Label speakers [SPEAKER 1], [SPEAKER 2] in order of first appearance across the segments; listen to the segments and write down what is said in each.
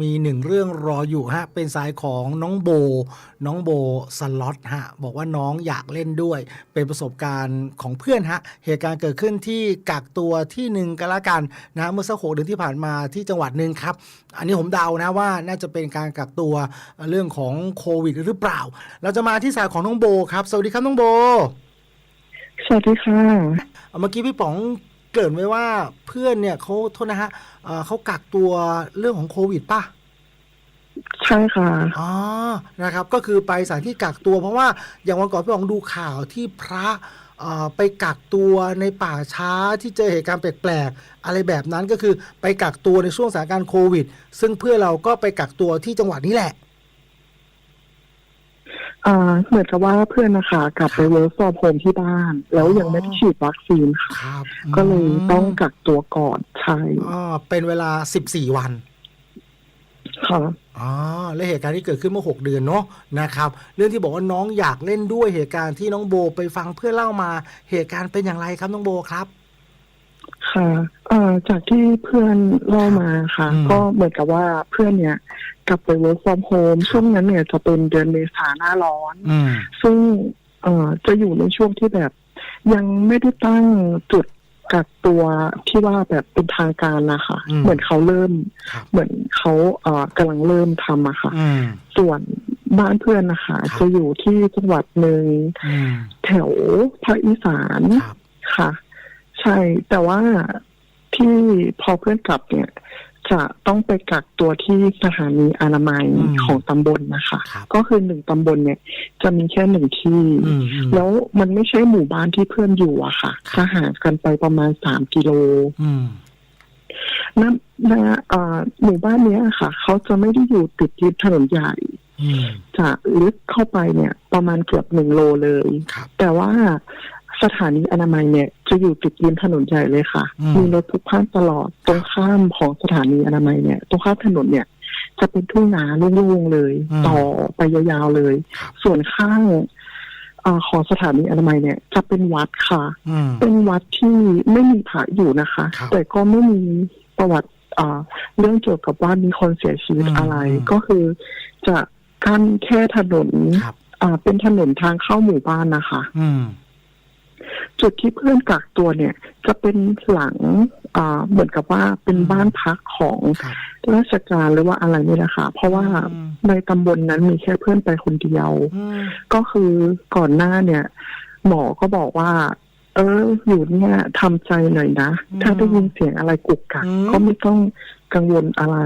[SPEAKER 1] มีหนึ่งเรื่องรออยู่ฮะ เป็นสายของน้องโบ น้องโบสล็อตฮะ บอกว่าน้องอยากเล่นด้วย เป็นประสบการณ์ของเพื่อนฮะ เหตุการณ์เกิดขึ้นที่กักตัวที่หนึ่งกันละกันนะเมื่อสักหกเดือนที่ผ่านมาที่จังหวัดหนึ่งครับ อันนี้ผมเดานะว่าน่าจะเป็นการกักตัวเรื่องของโควิดหรือเปล่า เราจะมาที่สายของน้องโบครับ สวัสดีครับน้องโบ
[SPEAKER 2] สวัสดีค่ะ
[SPEAKER 1] เมื่อกี้พี่ป๋อง เกริ่นไว้ว่าเพื่อนเนี่ยเขาโทษนะฮะเอ่อเขากักตัวเรื่องของโควิดป่ะ
[SPEAKER 2] ใช่ค่ะ
[SPEAKER 1] อ๋อนะครับ ก็คือไปสถานที่กักตัว เพราะว่าอย่างวันก่อนพี่ป๋องดูข่าวที่พระเอ่อไปกักตัวในป่าช้าที่เจอเหตุการณ์แปลกๆอะไรแบบนั้นก็คือไปกักตัวในช่วงสถานการณ์โควิด ซึ่งเพื่อนเราก็ไปกักตัวที่จังหวัดนี้แหละ
[SPEAKER 2] อ่าเหมือนกับว่าเพื่อนนะคะกลับไปเวิร์กฟอร์มโฮมที่บ้าน แล้วยังไม่ได้ฉีดวัคซีนค่ะ
[SPEAKER 1] ครับ
[SPEAKER 2] ก็เลยต้องกักตัวก่อนใช่
[SPEAKER 1] อ๋อเป็นเวลา14วัน
[SPEAKER 2] ค่ะ
[SPEAKER 1] อ๋อและเหตุการณ์ที่เกิดขึ้นเมื่อ6เดือนเนาะนะครับ เรื่องที่บอกว่าน้องอยากเล่นด้วยเหตุการณ์ที่น้องโบไปฟังเพื่อนเล่ามาเหตุการณ์เป็นอย่างไรครับน้องโบครับ
[SPEAKER 2] ค่ะเอ่อจากที่เพื่อนเล่ามาค่ะ
[SPEAKER 1] อืม
[SPEAKER 2] ก็เหมือนกับว่าเพื่อนเนี่ย กลับไปเวิร์กฟอร์มโฮมช่วงนั้นเนี่ยจะเป็นเดือนเมษาหน้าร้อน
[SPEAKER 1] อืม
[SPEAKER 2] ซึ่งเอ่อจะอยู่ในช่วงที่แบบ ยังไม่ได้ตั้งจุดกักตัวที่ว่าแบบเป็นทางการนะคะ
[SPEAKER 1] อืม
[SPEAKER 2] เหมือนเขาเริ่ม
[SPEAKER 1] ครับ
[SPEAKER 2] เหมือนเขาเอ่อกำลังเริ่มทำอะค่ะ
[SPEAKER 1] อืม
[SPEAKER 2] ส่วนบ้านเพื่อนนะคะ
[SPEAKER 1] ครับ
[SPEAKER 2] จะอยู่ที่จังหวัดหนึ่ง
[SPEAKER 1] อืม
[SPEAKER 2] แถวภาคอีสาน
[SPEAKER 1] ครับ
[SPEAKER 2] ค่ะ ใช่แต่ว่าที่พอเพื่อนกลับเนี่ย จะต้องไปกักตัวที่สถานีอนามัย
[SPEAKER 1] อืม
[SPEAKER 2] ของตำบลนะคะ
[SPEAKER 1] ครับ
[SPEAKER 2] ก็คือหนึ่งตำบลเนี่ย จะมีแค่หนึ่งที่
[SPEAKER 1] อืมอืม
[SPEAKER 2] แล้วมันไม่ใช่หมู่บ้านที่เพื่อนอยู่อะค่ะ
[SPEAKER 1] ครับ
[SPEAKER 2] จะห่างกันไปประมาณสามกิโล
[SPEAKER 1] อืม
[SPEAKER 2] นะนะเอ่อหมู่บ้านเนี้ยค่ะ เขาจะไม่ได้อยู่ติดริมถนนใหญ่
[SPEAKER 1] อืม
[SPEAKER 2] จะลึกเข้าไปเนี่ย ประมาณเกือบหนึ่งโลเลย
[SPEAKER 1] ครับ
[SPEAKER 2] แต่ว่าสถานีอนามัยเนี่ย จะอยู่ติดริมถนนใหญ่เลยค่ะ
[SPEAKER 1] อืม
[SPEAKER 2] มีรถพลุกพล่านตลอด ตรงข้ามของสถานีอนามัยเนี่ย ตรงข้ามถนนเนี่ย จะเป็นทุ่งนาโล่งๆเลย ต่อไปยาวๆเลย
[SPEAKER 1] ครับ
[SPEAKER 2] ส่วนข้างเออของสถานีอนามัยเนี่ย จะเป็นวัดค่ะ
[SPEAKER 1] อืม
[SPEAKER 2] เป็นวัดที่ไม่มีพระอยู่นะคะ
[SPEAKER 1] ครับ
[SPEAKER 2] แต่ก็ไม่มีประวัติอ่าเรื่องเกี่ยวกับว่ามีคนเสียชีวิต
[SPEAKER 1] อืม
[SPEAKER 2] อะไร
[SPEAKER 1] อืม
[SPEAKER 2] ก็คือจะกั้นแค่ถนน
[SPEAKER 1] ครับ
[SPEAKER 2] อ่าเป็นถนนทางเข้าหมู่บ้านนะคะ
[SPEAKER 1] อืม
[SPEAKER 2] จุดที่เพื่อนกักตัวเนี่ย จะเป็นหลังอ่าเหมือนกับว่าเป็น
[SPEAKER 1] อืม
[SPEAKER 2] บ้านพักของ
[SPEAKER 1] ครับ
[SPEAKER 2] ราชการหรือว่าอะไรนี่แหละค่ะ เพราะว่า
[SPEAKER 1] อืม
[SPEAKER 2] ในตำบลนั้นมีแค่เพื่อนไปคนเดียว
[SPEAKER 1] อืม
[SPEAKER 2] ก็คือก่อนหน้าเนี่ย หมอก็บอกว่า เออ อยู่เนี่ยทำใจหน่อยนะ
[SPEAKER 1] อืม
[SPEAKER 2] ถ้าได้ยินเสียงอะไรกุกกัก
[SPEAKER 1] อืม
[SPEAKER 2] ก็ไม่ต้องกังวลอะไร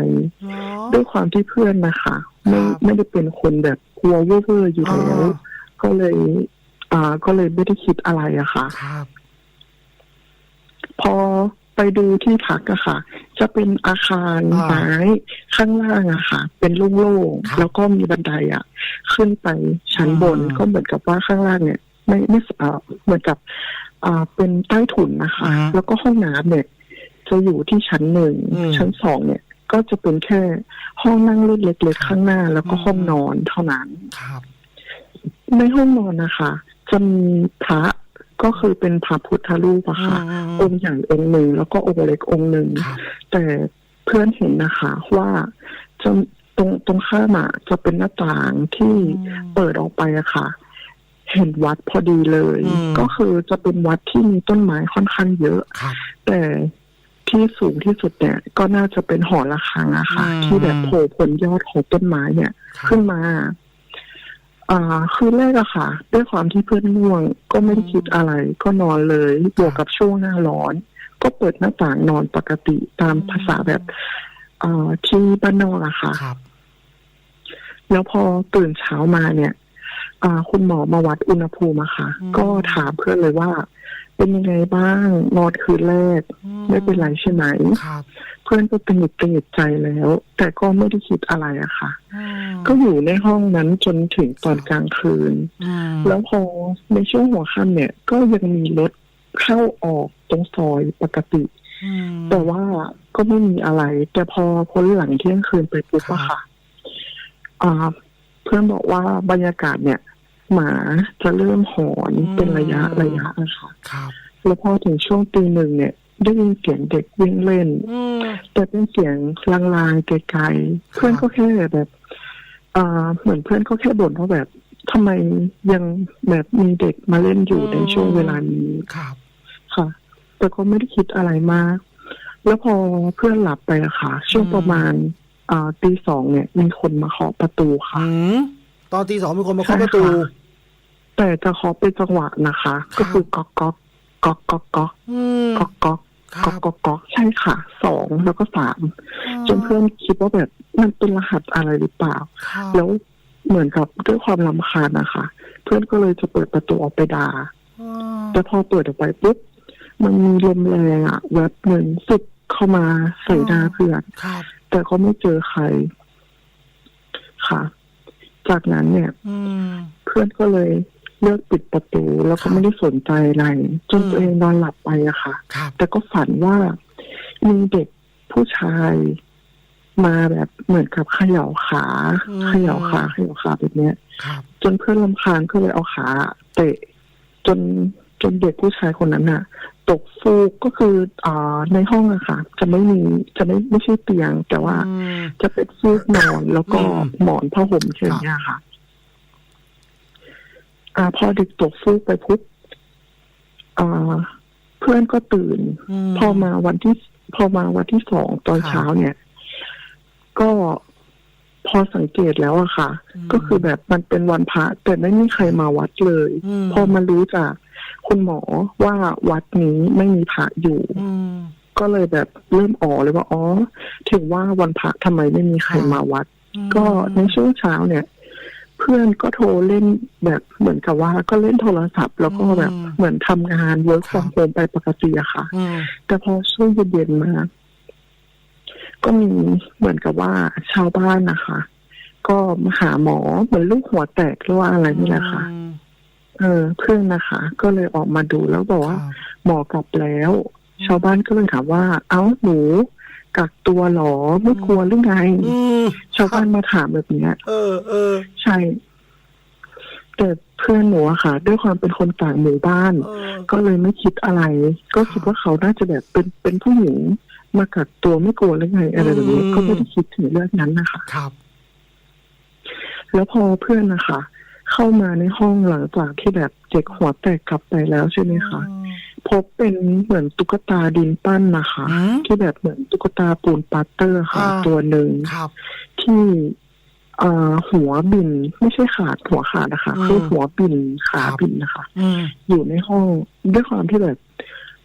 [SPEAKER 1] เนาะ
[SPEAKER 2] ด้วยความที่เพื่อนนะคะ ไม่
[SPEAKER 1] ครับ
[SPEAKER 2] ไม่ได้เป็นคนแบบกลัวเว่อร์ๆอยู่แล้ว
[SPEAKER 1] อ่า
[SPEAKER 2] ก็เลย อ่าก็เลยไม่ได้คิดอะไรอะค่ะ
[SPEAKER 1] ครับ
[SPEAKER 2] พอไปดูที่พักอะค่ะ จะเป็นอาคาร
[SPEAKER 1] อ่า
[SPEAKER 2] ไม้ข้างล่างอะค่ะ เป็นโล่ง
[SPEAKER 1] ครับ
[SPEAKER 2] ๆแล้วก็มีบันไดอะขึ้นไปชั้นบน
[SPEAKER 1] อืม
[SPEAKER 2] ก็เหมือนกับว่าข้างล่างเนี่ย ไม่ไม่เอ่อเหมือนกับอ่าเป็นใต้ถุนนะคะ
[SPEAKER 1] อืม
[SPEAKER 2] แล้วก็ห้องน้ำเนี่ย จะอยู่ที่ชั้นหนึ่ง
[SPEAKER 1] อืม
[SPEAKER 2] ชั้นสองเนี่ย ก็จะเป็นแค่ห้องนั่งเล่นเล็ก
[SPEAKER 1] ครับ
[SPEAKER 2] ๆข้างหน้า แล้วก็
[SPEAKER 1] อืม
[SPEAKER 2] ห้องนอนเท่านั้น
[SPEAKER 1] ครับ
[SPEAKER 2] ในห้องนอนนะคะ จะมีพระก็คือเป็นพระพุทธรูปอะค่ะ
[SPEAKER 1] อืม
[SPEAKER 2] องค์ใหญ่องค์หนึ่งแล้วก็องค์เล็กองค์หนึ่ง
[SPEAKER 1] ครับ
[SPEAKER 2] แต่เพื่อนเห็นนะคะว่าจะตรงตรงข้ามอะจะเป็นหน้าต่างที่
[SPEAKER 1] อืม
[SPEAKER 2] เปิดออกไปอะค่ะ เห็นวัดพอดีเลย
[SPEAKER 1] อืม
[SPEAKER 2] ก็คือจะเป็นวัดที่มีต้นไม้ค่อนข้างเยอะ
[SPEAKER 1] ครับ
[SPEAKER 2] แต่ที่สูงที่สุดเนี่ย ก็น่าจะเป็นหอระฆังอะค่ะ
[SPEAKER 1] อืม
[SPEAKER 2] ที่แบบโผล่พ้นยอดของต้นไม้เนี่ย
[SPEAKER 1] ครับ
[SPEAKER 2] ขึ้นมา อ่าคืนแรกอะค่ะ ด้วยความที่เพื่อนง่วงก็ไม่ได้คิดอะไร ก็นอนเลยบวกกับช่วงหน้าร้อน ก็เปิดหน้าต่างนอนปกติตามภาษาแบบอ่าที่บ้านนอกอะค่ะ
[SPEAKER 1] ครับ
[SPEAKER 2] แล้วพอตื่นเช้ามาเนี่ย อ่า คุณหมอมาวัดอุณหภูมิอะค่ะ
[SPEAKER 1] อืม
[SPEAKER 2] ก็ถามเพื่อนเลยว่า เป็นยังไงบ้างนอนคืนแรก ไม่เป็นไรใช่ไหม
[SPEAKER 1] ครับ
[SPEAKER 2] เพื่อนก็เป็นหงิดเป็นหงิดใจแล้ว แต่ก็ไม่ได้คิดอะไรอะค่ะ
[SPEAKER 1] อืม
[SPEAKER 2] ก็อยู่ในห้องนั้นจนถึงตอนกลางคืน
[SPEAKER 1] อืม
[SPEAKER 2] แล้วพอในช่วงหัวค่ำเนี่ย ก็ยังมีรถเข้าออกตรงซอยปกติ
[SPEAKER 1] อืม
[SPEAKER 2] แต่ว่าก็ไม่มีอะไร แต่พอพ้นหลังเที่ยงคืนไปปุ๊บ
[SPEAKER 1] ครับ
[SPEAKER 2] อะค่ะอ่าเพื่อนบอกว่าบรรยากาศเนี่ย หมาจะเริ่มหอนเป็นระยะระยะอะค่ะ
[SPEAKER 1] ครับ
[SPEAKER 2] แล้วพอถึงช่วงตีหนึ่งเนี่ย ได้ยินเสียงเด็กวิ่งเล่น
[SPEAKER 1] อืม
[SPEAKER 2] แต่เป็นเสียงลางๆไกลๆเพื่อนก็แค่แบบอ่าเหมือนเพื่อนก็แค่บ่นว่าแบบทำไมยังแบบมีเด็กมาเล่นอยู่ในช่วงเวลานี้
[SPEAKER 1] ครับ
[SPEAKER 2] ค่ะ แต่ก็ไม่ได้คิดอะไรมาก แล้วพอเพื่อนหลับไปอะค่ะ ช่วงประมาณอ่าตีสองเนี่ยมีคนมาเคาะประตูค่ะ
[SPEAKER 1] อืมตอนตีสองมีคนมาเคาะประตู
[SPEAKER 2] ใช่ค่ะ แต่จะเคาะเป็นจังหวะนะคะ
[SPEAKER 1] ครับ
[SPEAKER 2] ก็คือก๊อกก๊อกก๊อกก๊อกก๊อก
[SPEAKER 1] อืม
[SPEAKER 2] ก๊อกก๊อก
[SPEAKER 1] ค
[SPEAKER 2] ก๊
[SPEAKER 1] รั
[SPEAKER 2] อบกก๊อกก๊อกใช่ค่ะสองแล้วก็สามจน
[SPEAKER 1] อ
[SPEAKER 2] เพื่อนคิดว่าแบบมันเป็นรหัสอะไรหรือเปล่า
[SPEAKER 1] ครับ
[SPEAKER 2] แล้วเหมือนกับด้วยความลำคาญนะคะ เพื่อนก็เลยจะเปิดประตูออกไปด่า
[SPEAKER 1] อ่า
[SPEAKER 2] แต่พอเปิดออกไปปุ๊บมันมีลมแรงอะแวบหนึ่งสุดเข้ามาใส่หน้าเพื่อน
[SPEAKER 1] ครับ
[SPEAKER 2] แต่ก็ไม่เจอใคร ค่ะ จากนั้นเนี่ย
[SPEAKER 1] อืม
[SPEAKER 2] เพื่อนก็เลย เลือกปิดประตู แล้ว
[SPEAKER 1] ครั
[SPEAKER 2] ก็
[SPEAKER 1] บ
[SPEAKER 2] ไม่ได้สนใจอะไร จน
[SPEAKER 1] อืม
[SPEAKER 2] ตัวเองนอนหลับไปอะค่ะ
[SPEAKER 1] ครับ
[SPEAKER 2] แต่ก็ฝันว่ามีเด็กผู้ชายมาแบบเหมือนกับเขย่าขาเขย่าขาเขย่าขาแบบเนี้ย
[SPEAKER 1] ครับ
[SPEAKER 2] จนเพื่อนลำคาญก็เลยเอาขาเตะ จนจนเด็กผู้ชายคนนั้นน่ะตกฟูกก็คืออ่าในห้องอะค่ะ จะไม่มีจะไม่ไม่ใช่เตียง แต่ว่า
[SPEAKER 1] อืม
[SPEAKER 2] จะเป็นฟูกนอนแล้วก็
[SPEAKER 1] อืม
[SPEAKER 2] หมอนผ้าห่มเช่นนี้ยค่ะ อ่า พอเด็กตกฟูกไปปุ๊บอ่า เพื่อนก็ตื่น
[SPEAKER 1] ม
[SPEAKER 2] พอมาวันที่ พอมาวันที่สองตอน
[SPEAKER 1] ครับ
[SPEAKER 2] เช้าเนี่ย ก็พอสังเกตแล้วอะค่ะ
[SPEAKER 1] อืม
[SPEAKER 2] ก็คือแบบมันเป็นวันพระแต่ไม่มีใครมาวัดเลย
[SPEAKER 1] อืม
[SPEAKER 2] พอมารู้จากคุณหมอว่าวัดนี้ไม่มีพระอยู่
[SPEAKER 1] อืม
[SPEAKER 2] ก็เลยแบบเริ่มอ๋อเลยว่าอ๋อถึงว่าวันพระทำไมไม่มีใคร
[SPEAKER 1] ครับ
[SPEAKER 2] มาวัด ก็ในช่วงเช้าเนี่ย เพื่อนก็โทรเล่นแบบเหมือนกับว่าก็เล่นโทรศัพท์ แล้วก็แบบ
[SPEAKER 1] อืม
[SPEAKER 2] เหมือนทำงานเวิร์กฟอร์มโฮมไปปกติอะค่ะ
[SPEAKER 1] อืม
[SPEAKER 2] แต่พอช่วงเย็นๆมา ก็มีเหมือนกับว่าชาวบ้านนะคะ ก็มาหาหมอเหมือนลูกหัวแตกหรือว่าอะไรนี่แหละค่ะ
[SPEAKER 1] อืม
[SPEAKER 2] เออเพื่อนนะคะ ก็เลยออกมาดูแล้วบอก
[SPEAKER 1] ครั
[SPEAKER 2] ว่า
[SPEAKER 1] บ
[SPEAKER 2] หมอกลับแล้ว
[SPEAKER 1] อืม
[SPEAKER 2] ชาวบ้านก็เลยถามว่า เอ้าหนู กักตัวเหรอไม่กลัวหรือไง
[SPEAKER 1] อืม
[SPEAKER 2] ชาวบ้านมาถามแบบเนี้ย
[SPEAKER 1] เออเออ
[SPEAKER 2] ใช่ แต่เพื่อนหนูอะค่ะ ด้วยความเป็นคนต่างหมู่บ้าน
[SPEAKER 1] เออ
[SPEAKER 2] ก็เลยไม่คิดอะไร ก็คิดว่าเขาน่าจะแบบเป็นเป็นผู้หญิงมากักตัวไม่กลัวหรือไงอะไรแบบนี้
[SPEAKER 1] อืม
[SPEAKER 2] ก็ไม่ได้คิดถึงเรื่องนั้นนะคะ
[SPEAKER 1] ครับ
[SPEAKER 2] แล้วพอเพื่อนนะคะเข้ามาในห้องหลังจากที่แบบเจ็กหัวแตกกลับไปแล้วใช่ไหมคะ พบเป็นเหมือนตุ๊กตาดินปั้นนะคะ
[SPEAKER 1] อืม
[SPEAKER 2] ที่แบบเหมือนตุ๊กตาปูนปาเตอร์ค่ะ
[SPEAKER 1] อ่า
[SPEAKER 2] ตัวหนึ่ง
[SPEAKER 1] ครับ
[SPEAKER 2] ที่อ่าหัวบินไม่ใช่ขาดหัวขาดนะคะ
[SPEAKER 1] อืม
[SPEAKER 2] คือหัวบินขา
[SPEAKER 1] ครับ
[SPEAKER 2] บินนะคะ
[SPEAKER 1] อืม
[SPEAKER 2] อยู่ในห้องด้วยความที่แบบ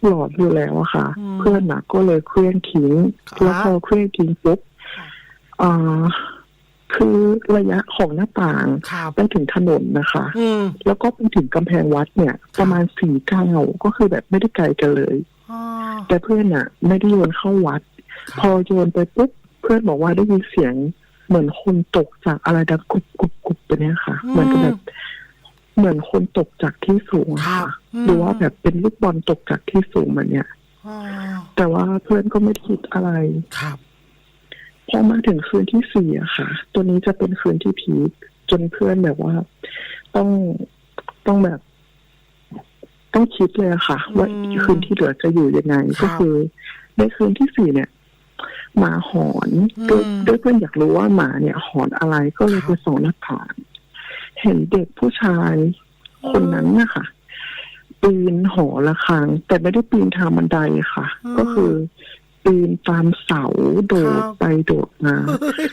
[SPEAKER 2] หลอดอยู่แล้วอะค่ะ
[SPEAKER 1] อืม
[SPEAKER 2] เพื่อนนะก็เลยเคลื่อนทิ้ง
[SPEAKER 1] ครับ
[SPEAKER 2] แล้วพอเคลื่อนทิ้งปุ๊บอ่าคือ ระยะของหน้าต่าง
[SPEAKER 1] ครับ
[SPEAKER 2] ไปถึงถนนนะคะ
[SPEAKER 1] อืม
[SPEAKER 2] แล้วก็ไปถึงกำแพงวัดเนี่ย ประมาณสี่เก้าวก็คือแบบไม่ได้ไกลกันเลย
[SPEAKER 1] อ่า
[SPEAKER 2] แต่เพื่อนน่ะไม่ได้โยนเข้าวัด
[SPEAKER 1] ค
[SPEAKER 2] พ
[SPEAKER 1] รับ
[SPEAKER 2] อโยนไปปุ๊บเพื่อนบอกว่าได้ยินเสียงเหมือนคนตกจากอะไรดังกุบกุบกุบไปเนี้ยค่ะ เหมือนกับแบบเหมือนคนตกจากที่สูงอะ
[SPEAKER 1] ครั
[SPEAKER 2] ค่ะ
[SPEAKER 1] บ
[SPEAKER 2] หรือว่าแบบเป็นลูกบอลตกจากที่สูงมาเนี่ย
[SPEAKER 1] อ่า
[SPEAKER 2] แต่ว่าเพื่อนก็ไม่ได้คิดอะไร
[SPEAKER 1] ครับ
[SPEAKER 2] พอมาถึงคืนที่สี่อะค่ะ ตัวนี้จะเป็นคืนที่พีคจนเพื่อนแบบว่า ต้องต้องแบบ ต้องคิดเลยอะค่ะ ว่า
[SPEAKER 1] อืม
[SPEAKER 2] คืนที่เหลือจะอยู่ยังไง
[SPEAKER 1] ครับ
[SPEAKER 2] ก็คือในคืนที่สี่เนี่ยหมาหอน
[SPEAKER 1] อืม
[SPEAKER 2] ด้วยด้วยเพื่อนอยากรู้ว่าหมาเนี่ย หอนอะไรก็เลย
[SPEAKER 1] ครับ
[SPEAKER 2] ไปส่องหน้าต่างเห็นเด็กผู้ชายคนนั้นนะคะปีนหอระฆัง แต่ไม่ได้ปีนทางบันไดค่ะ
[SPEAKER 1] อืม
[SPEAKER 2] ก็คือ ปีนตามเสาโด
[SPEAKER 1] ค
[SPEAKER 2] ด
[SPEAKER 1] รับ
[SPEAKER 2] ไปโดดมา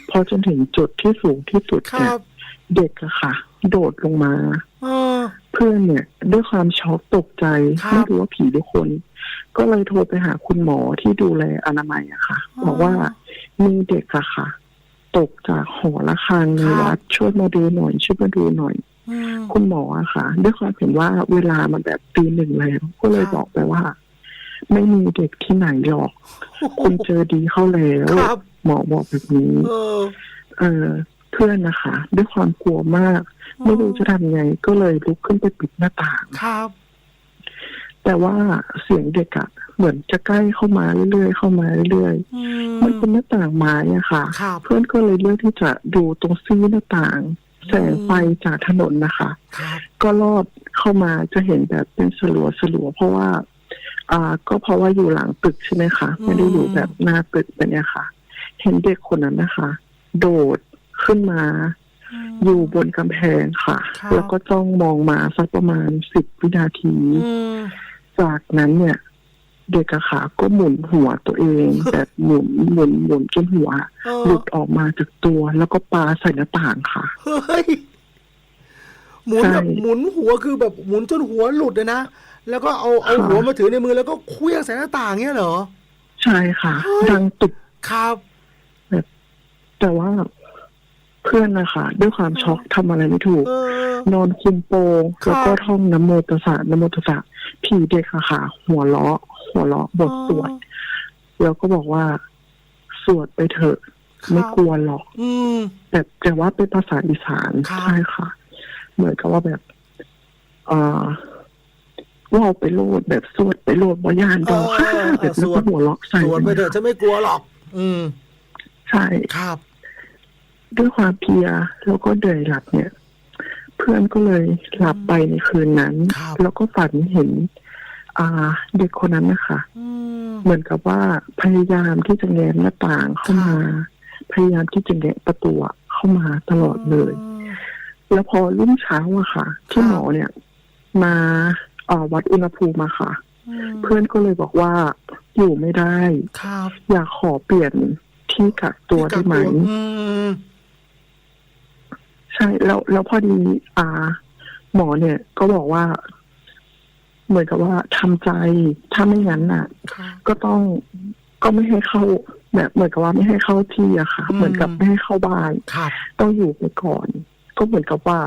[SPEAKER 2] พอจนถึงจุดที่สูงที่สุด
[SPEAKER 1] ค
[SPEAKER 2] เนี่
[SPEAKER 1] รั
[SPEAKER 2] ย
[SPEAKER 1] บ
[SPEAKER 2] เด็กอะค่ะ โดดลงมา
[SPEAKER 1] อ่า
[SPEAKER 2] เพื่อนเนี่ย ด้วยความช็อกตกใจ
[SPEAKER 1] ครับ
[SPEAKER 2] ไม่รู้ว่าผีหรือคน ก็เลยโทรไปหาคุณหมอที่ดูแลอนามัยอะค่ะบอกว่ามีเด็กอะค่ะ ตกจากหอระฆังใน
[SPEAKER 1] ครับ
[SPEAKER 2] วัดช่วยมาดูหน่อยช่วยมาดูหน่อย
[SPEAKER 1] อืม
[SPEAKER 2] คุณหมออะค่ะ ด้วยความเห็นว่าเวลามันแบบตีหนึ่งแล้วก็เลย
[SPEAKER 1] ครับ
[SPEAKER 2] บอกไปว่า ไม่มีเด็กที่ไหนหรอก คุณเจอดีเข้าแล้ว
[SPEAKER 1] ครับ
[SPEAKER 2] หมอบอกแบบนี้
[SPEAKER 1] เออ
[SPEAKER 2] เออเพื่อนนะคะ ด้วยความกลัวมาก ไม่รู้จะทำไงก็เลยลุกขึ้นไปปิดหน้าต่าง
[SPEAKER 1] ครับ
[SPEAKER 2] แต่ว่าเสียงเด็กอะเหมือนจะใกล้เข้ามาเรื่อยๆเข้ามาเรื่อย
[SPEAKER 1] อื
[SPEAKER 2] ๆมันเป็นหน้าต่างไม้อะค่ะ
[SPEAKER 1] ครับ
[SPEAKER 2] เพื่อนก็เลยเลือกที่จะดูตรงซี่หน้าต่าง แสงไฟจากถนนนะคะ
[SPEAKER 1] ครับ
[SPEAKER 2] ก็ลอดเข้ามาจะเห็นแบบเป็นสลัวสลัวๆเพราะว่า อ่า ก็เพราะว่าอยู่หลังตึกใช่ไหมคะไม่ได้อยู่แบบหน้าตึกแบบเนี้ยค่ะ เห็นเด็กคนนั้นนะคะ โดดขึ้นมา อยู่บนกำแพงค่ะ
[SPEAKER 1] ครับ
[SPEAKER 2] แล้วก็จ้องมองมาสักประมาณสิบวินาที
[SPEAKER 1] อืม
[SPEAKER 2] จากนั้นเนี่ย เด็กอะค่ะ ก็หมุนหัวตัวเองแบบหมุนหมุนหมุนจนหัว
[SPEAKER 1] เออ
[SPEAKER 2] หลุดออกมาจากตัว แล้วก็ปาใส่หน้าต่างค่ะ
[SPEAKER 1] เฮ้ยหมุนแบบ
[SPEAKER 2] ใช่
[SPEAKER 1] หมุนหัวคือแบบหมุนจนหัวหลุดเลยนะ แล้วก็เอาเอา
[SPEAKER 2] ค่ะ
[SPEAKER 1] หัวมาถือในมือแล้วก็เคลื่องใส่หน้าต่างเงี้ยเหรอ
[SPEAKER 2] ใช่ค่ะ
[SPEAKER 1] เฮ้ย
[SPEAKER 2] ดังตุก
[SPEAKER 1] ครับ
[SPEAKER 2] แต่ว่าเพื่อนนะคะด้วยความช็อกทำอะไรไม่ถูก
[SPEAKER 1] เออ น
[SPEAKER 2] อนคุมโปง
[SPEAKER 1] ครับ
[SPEAKER 2] แล้วก็ท่องน้ำโมตัสสะน้ำโมตัสสะผีเด็กอะค่ะ หัวเราะ หัวเราะบทสวด แล้วก็บอกว่า สวดไปเถอะ
[SPEAKER 1] ครับ
[SPEAKER 2] ไม่กลัวหรอก
[SPEAKER 1] อืม
[SPEAKER 2] แต่แต่ว่าเป็นภาษาอีสาน
[SPEAKER 1] ครับ
[SPEAKER 2] ใช่ค่ะ เหมือนกับว่าแบบเอ่อ ว่าไปโลดแบบสวดไปโลดบอยานดอก
[SPEAKER 1] เออเออ
[SPEAKER 2] แบบแล้ว
[SPEAKER 1] สว
[SPEAKER 2] ก็
[SPEAKER 1] ด
[SPEAKER 2] หัวเราะใส่
[SPEAKER 1] สวนไปเถอะฉันไม่กลัวหรอก อืม
[SPEAKER 2] ใช่
[SPEAKER 1] ครับ
[SPEAKER 2] ด้วยความเพลียแล้วก็เดือยหลับเนี่ย เพื่อนก็เลยหลับไปในคืนนั้น
[SPEAKER 1] ครับ
[SPEAKER 2] แล้วก็ฝันเห็น อ่า เด็กคนนั้นนะคะ
[SPEAKER 1] อืม
[SPEAKER 2] เหมือนกับว่าพยายามที่จะแง้มหน้าต่างเข้ามา พยายามที่จะแงะประตูอะเข้ามาตลอดเลย แล้วพอรุ่งเช้าอะค่ะที่
[SPEAKER 1] ครับ
[SPEAKER 2] หมอเนี่ย มาเอ่อ วัดอุณหภูมิมาค่ะ
[SPEAKER 1] อืม
[SPEAKER 2] เพื่อนก็เลยบอกว่าอยู่ไม่ได้
[SPEAKER 1] ครับ
[SPEAKER 2] อยากขอเปลี่ยนที่กักตัวได้ไหม
[SPEAKER 1] อืม
[SPEAKER 2] ใช่แล้วแล้วพอดีอ่า หมอเนี่ย ก็บอกว่า เหมือนกับว่าทำใจถ้าไม่งั้นน่ะ
[SPEAKER 1] ครับ
[SPEAKER 2] ก็ต้องก็ไม่ให้เข้าแบบเหมือนกับว่าไม่ให้เข้าที่อะค่ะ
[SPEAKER 1] อืม
[SPEAKER 2] เหมือนกับไม่ให้เข้าบ้าน
[SPEAKER 1] ครับ
[SPEAKER 2] ต้องอยู่ไปก่อน ก็เหมือนกับว่า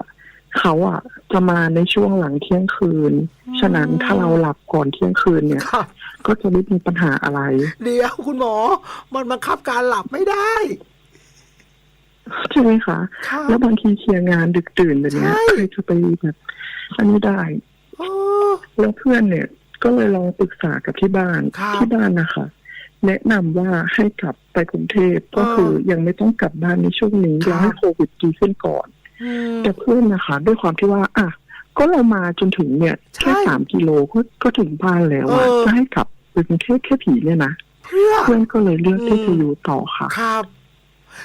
[SPEAKER 2] เขาอะจะมาในช่วงหลังเที่ยงคืน ฉะนั้นถ้าเราหลับก่อนเที่ยงคืนเนี่ย
[SPEAKER 1] ครับ
[SPEAKER 2] ก็จะไม่มีปัญหาอะไร
[SPEAKER 1] เดี๋ยวคุณหมอ มันบังคับการหลับไม่ได้
[SPEAKER 2] ใช่ไหมคะ
[SPEAKER 1] ครับ
[SPEAKER 2] แล้วบางทีเคลียร์งานดึกตื่นแบบเนี้ย
[SPEAKER 1] ใช่
[SPEAKER 2] เคยจะไปแบบอันนี้ได้
[SPEAKER 1] เออ
[SPEAKER 2] แล้วเพื่อนเนี่ยก็เลยลองปรึกษากับที่บ้าน
[SPEAKER 1] ครับ
[SPEAKER 2] ที่บ้านนะคะ แนะนำว่าให้กลับไปกรุงเทพก็
[SPEAKER 1] อ่า
[SPEAKER 2] คือยังไม่ต้องกลับบ้านในช่วงนี้
[SPEAKER 1] ครับ
[SPEAKER 2] รอให้โควิดดีขึ้นก่อน
[SPEAKER 1] อืม
[SPEAKER 2] แต่เพื่อนนะคะ ด้วยความที่ว่า อะก็เรามาจนถึงเนี่ย
[SPEAKER 1] ใช่
[SPEAKER 2] แค่สามกิโลก็ก็ถึงบ้านแล้วอะ
[SPEAKER 1] เออ
[SPEAKER 2] จะให้กลับไปกรุงเทพแค่ผีเนี่ยนะ
[SPEAKER 1] เพื่อ
[SPEAKER 2] เพื่อนก็เลยเลือกที่
[SPEAKER 1] อืม
[SPEAKER 2] จะอยู่ต่อค่ะ
[SPEAKER 1] ครับ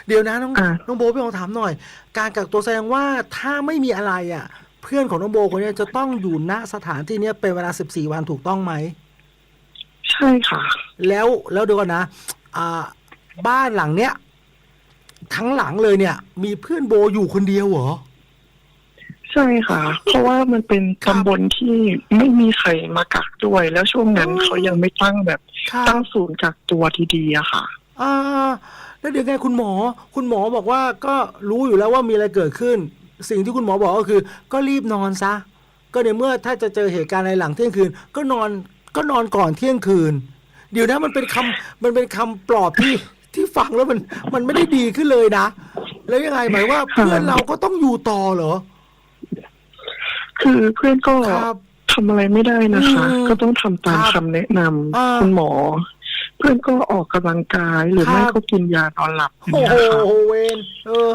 [SPEAKER 1] เดี๋ยวนะน้อง
[SPEAKER 2] อะ
[SPEAKER 1] น้องโบพี่ลองถามหน่อย การกักตัวแสดงว่าถ้าไม่มีอะไรอะ เพื่อนของน้องโบคนเนี้ยจะต้องอยู่ณสถานที่เนี้ยเป็นเวลา14วันถูกต้องไหม
[SPEAKER 2] ใช่ค่ะ
[SPEAKER 1] แล้วแล้วเดี๋ยวก่อนนะ อ่า บ้านหลังเนี้ย ทั้งหลังเลยเนี่ย มีเพื่อนโบอยู่คนเดียวเหรอ
[SPEAKER 2] ใช่ค่ะ เพราะว่ามันเป็น
[SPEAKER 1] ครับ
[SPEAKER 2] ตำบลที่ไม่มีใครมากักด้วย แล้วช่วงนั้น
[SPEAKER 1] อ๋อ
[SPEAKER 2] เขายังไม่ตั้งแบบ
[SPEAKER 1] ครับ
[SPEAKER 2] ตั้งศูนย์กักตัวทีดีอะค่ะ
[SPEAKER 1] อ่า แล้วเดี๋ยวไงคุณหมอ คุณหมอบอกว่าก็รู้อยู่แล้วว่ามีอะไรเกิดขึ้น สิ่งที่คุณหมอบอกก็คือ ก็รีบนอนซะ ก็ในเมื่อถ้าจะเจอเหตุการณ์ในหลังเที่ยงคืน ก็นอนก็นอนก่อนเที่ยงคืน เดี๋ยวนะมันเป็นคำมันเป็นคำปลอบที่ ที่ฟังแล้วมันมันไม่ได้ดีขึ้นเลยนะ แล้วยังไงหมายว่า
[SPEAKER 2] ค่ะ
[SPEAKER 1] เพื่อนเราก็ต้องอยู่ต่อเหรอ
[SPEAKER 2] คือเพื่อนก็
[SPEAKER 1] ครับ
[SPEAKER 2] ทำอะไรไม่ได้นะคะ
[SPEAKER 1] อืม
[SPEAKER 2] ก็ต้องทำตาม
[SPEAKER 1] ครับ
[SPEAKER 2] คำแนะนำ
[SPEAKER 1] อ่า
[SPEAKER 2] คุณหมอ เพื่อนก็ออกกำลังกายหรือไม่
[SPEAKER 1] ครับ
[SPEAKER 2] ก็กินยานอนหลับอย่าง
[SPEAKER 1] โอ้
[SPEAKER 2] เงี้ย
[SPEAKER 1] โห
[SPEAKER 2] ค่ะ
[SPEAKER 1] เวนเออ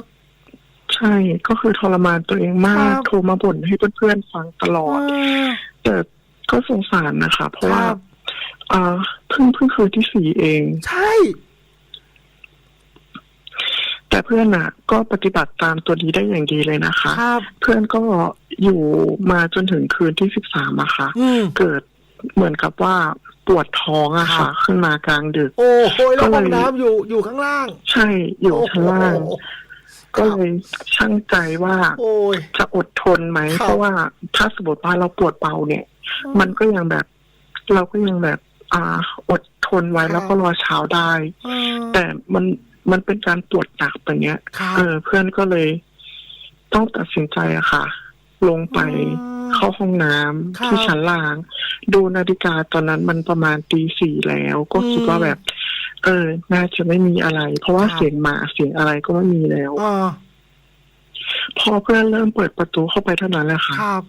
[SPEAKER 2] ใช่ก็คือทรมานตัวเองมาก
[SPEAKER 1] ครับ
[SPEAKER 2] โทรมาบ่นให้เพื่อนๆฟังตลอด
[SPEAKER 1] อ่า
[SPEAKER 2] แต่ก็สงสารนะคะ เพราะว่า
[SPEAKER 1] ครับ
[SPEAKER 2] อ่าเพิ่งเพิ่งคืนที่สี่เอง
[SPEAKER 1] ใช่
[SPEAKER 2] แต่เพื่อนน่ะ ก็ปฏิบัติตามตัวนี้ได้อย่างดีเลยนะคะ
[SPEAKER 1] ครับ
[SPEAKER 2] เพื่อนก็อยู่มาจนถึงคืนที่สิบสามอะค่ะ
[SPEAKER 1] อืม
[SPEAKER 2] เกิดเหมือนกับว่าปวดท้องอะ
[SPEAKER 1] ครั
[SPEAKER 2] ค่ะ
[SPEAKER 1] บ
[SPEAKER 2] ขึ้นมากลางดึก
[SPEAKER 1] โอ้โหแล้ว
[SPEAKER 2] ก็
[SPEAKER 1] ห้
[SPEAKER 2] เล
[SPEAKER 1] อยงน้ำอยู่อยู่ข้างล่าง
[SPEAKER 2] ใช่อยู่ชั้นล่าง
[SPEAKER 1] โอ้โห
[SPEAKER 2] ก็เลยช่างใจว่า
[SPEAKER 1] โอ้ย
[SPEAKER 2] จะอดทนไหม
[SPEAKER 1] ครับ
[SPEAKER 2] เพราะว่าถ้าสมมติว่าเราปวดเบาเนี่ย มันก็ยังแบบ เราก็ยังแบบ อ่าอดทนไว้
[SPEAKER 1] ครับ
[SPEAKER 2] แล้วก็รอเช้าได้
[SPEAKER 1] เออ
[SPEAKER 2] แต่มัน มันเป็นการปวดหนักแบบเนี้ย
[SPEAKER 1] ครับ
[SPEAKER 2] เออ เพื่อนก็เลยต้องตัดสินใจอะค่ะ ลงไป
[SPEAKER 1] อืม
[SPEAKER 2] เข้าห้องน้ำ
[SPEAKER 1] ครับ
[SPEAKER 2] ที่ชั้นล่าง ดูนาฬิกาตอนนั้นมันประมาณตีสี่แล้ว ก็คิดว่า
[SPEAKER 1] อืม
[SPEAKER 2] แบบ เออ น่าจะไม่มีอะไร เพราะว่า
[SPEAKER 1] ครับ
[SPEAKER 2] เสียงหมาเสียงอะไรก็ไม่มีแล้ว
[SPEAKER 1] อ่า
[SPEAKER 2] พอเพื่อนเริ่มเปิดประตูเข้าไปเท่านั้นแหละค่ะ
[SPEAKER 1] ครับ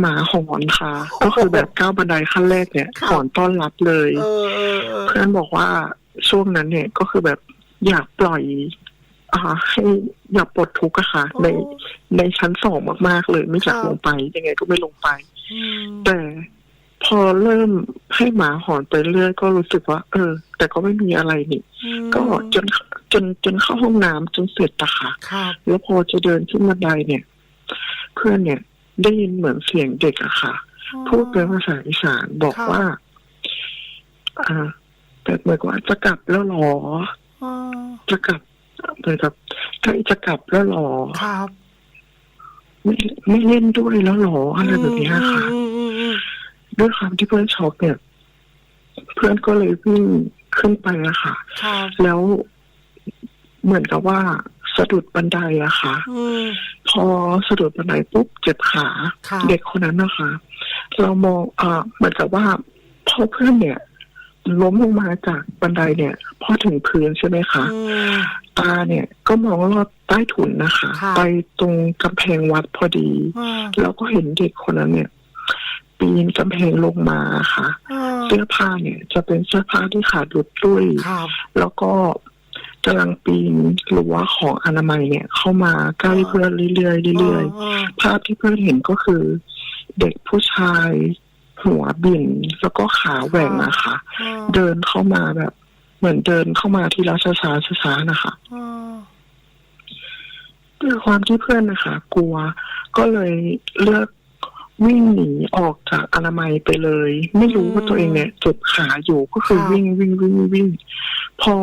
[SPEAKER 2] หมาหอนค่ะ ก็คือแบบก้าวบันไดขั้นแรกเนี่ย
[SPEAKER 1] ครับ
[SPEAKER 2] หอนต้อนรับเลย
[SPEAKER 1] เออเออเออ
[SPEAKER 2] เพื่อนบอกว่า ช่วงนั้นเนี่ยก็คือแบบอยากปล่อยอ่าให้อยากปลดทุกข์อะค่ะ ในในชั้นสองมากๆเลย ไม่อยาก
[SPEAKER 1] ครับ
[SPEAKER 2] ลงไป ยังไงก็ไม่ลงไป
[SPEAKER 1] อืม
[SPEAKER 2] แต่พอเริ่มให้หมาหอนไปเรื่อยก็รู้สึกว่า เออ แต่ก็ไม่มีอะไรนี่
[SPEAKER 1] อืม
[SPEAKER 2] ก็จนจนจนเข้าห้องน้ำจนเสร็จอะค่ะ
[SPEAKER 1] ครับ
[SPEAKER 2] แล้วพอจะเดินขึ้นบันไดเนี่ย เพื่อนเนี่ยได้ยินเหมือนเสียงเด็กอะค่ะ พูดเป็นภาษาอีสานบอก
[SPEAKER 1] ครับ
[SPEAKER 2] ว่า อ่า แบบเหมือนกับว่าจะกลับแล้วเหรอ
[SPEAKER 1] อ่า
[SPEAKER 2] จะกลับเหมือนกับใกล้จะกลับแล้วเหรอ
[SPEAKER 1] ครับ
[SPEAKER 2] ไม่ไม่เล่นด้วยแล้วเหรออะไรแบบเนี้ยค่ะ
[SPEAKER 1] อืมอืมอืม
[SPEAKER 2] ด้วยความที่เพื่อนช็อกเนี่ย เพื่อนก็เลยวิ่งขึ้นไปอะค่ะ
[SPEAKER 1] ครับ
[SPEAKER 2] แล้วเหมือนกับว่าสะดุดบันไดอะค่ะ
[SPEAKER 1] อืม
[SPEAKER 2] พอสะดุดบันไดปุ๊บเจ็บขา
[SPEAKER 1] ครับ
[SPEAKER 2] เด็กคนนั้นนะคะ เรามองอ่าเหมือนกับว่าพอเพื่อนเนี่ย ล้มลงมาจากบันไดเนี่ยพอถึงพื้นใช่ไหมคะ
[SPEAKER 1] อืม
[SPEAKER 2] ตาเนี่ยก็มองลอดใต้ถุนนะคะ
[SPEAKER 1] ครับ
[SPEAKER 2] ไปตรงกำแพงวัดพอดี
[SPEAKER 1] อ่า
[SPEAKER 2] แล้วก็เห็นเด็กคนนั้นเนี่ย ปีนกำแพงลงมาค่ะ
[SPEAKER 1] อ่า
[SPEAKER 2] เสื้อผ้าเนี่ย จะเป็นเสื้อผ้าที่ขาดหลุดตุ้ย
[SPEAKER 1] ครับ
[SPEAKER 2] แล้วก็กำลังปีนรั้วของอนามัยเนี่ย เข้ามาใกล้เพื่อนเรื่อยๆเรื่อยาๆภาพที่เพื่อนเห็นก็คือ เด็กผู้ชาย หัวบิ่นแล้วก็ขาแหว่งอะค่ะ
[SPEAKER 1] อ่า
[SPEAKER 2] เดินเข้ามาแบบ เหมือนเดินเข้ามาทีละช้าๆช้าๆนะคะ
[SPEAKER 1] อ่า
[SPEAKER 2] ด้วยความที่เพื่อนนะคะ กลัวก็เลยเลือกวิ่งหนีออกจากอนามัยไปเลย ไม่รู้ว่าตัวเองเนี่ยเจ็บขาอยู่ก็คือวิ่งวิ่งวิ่งวิ่งพอ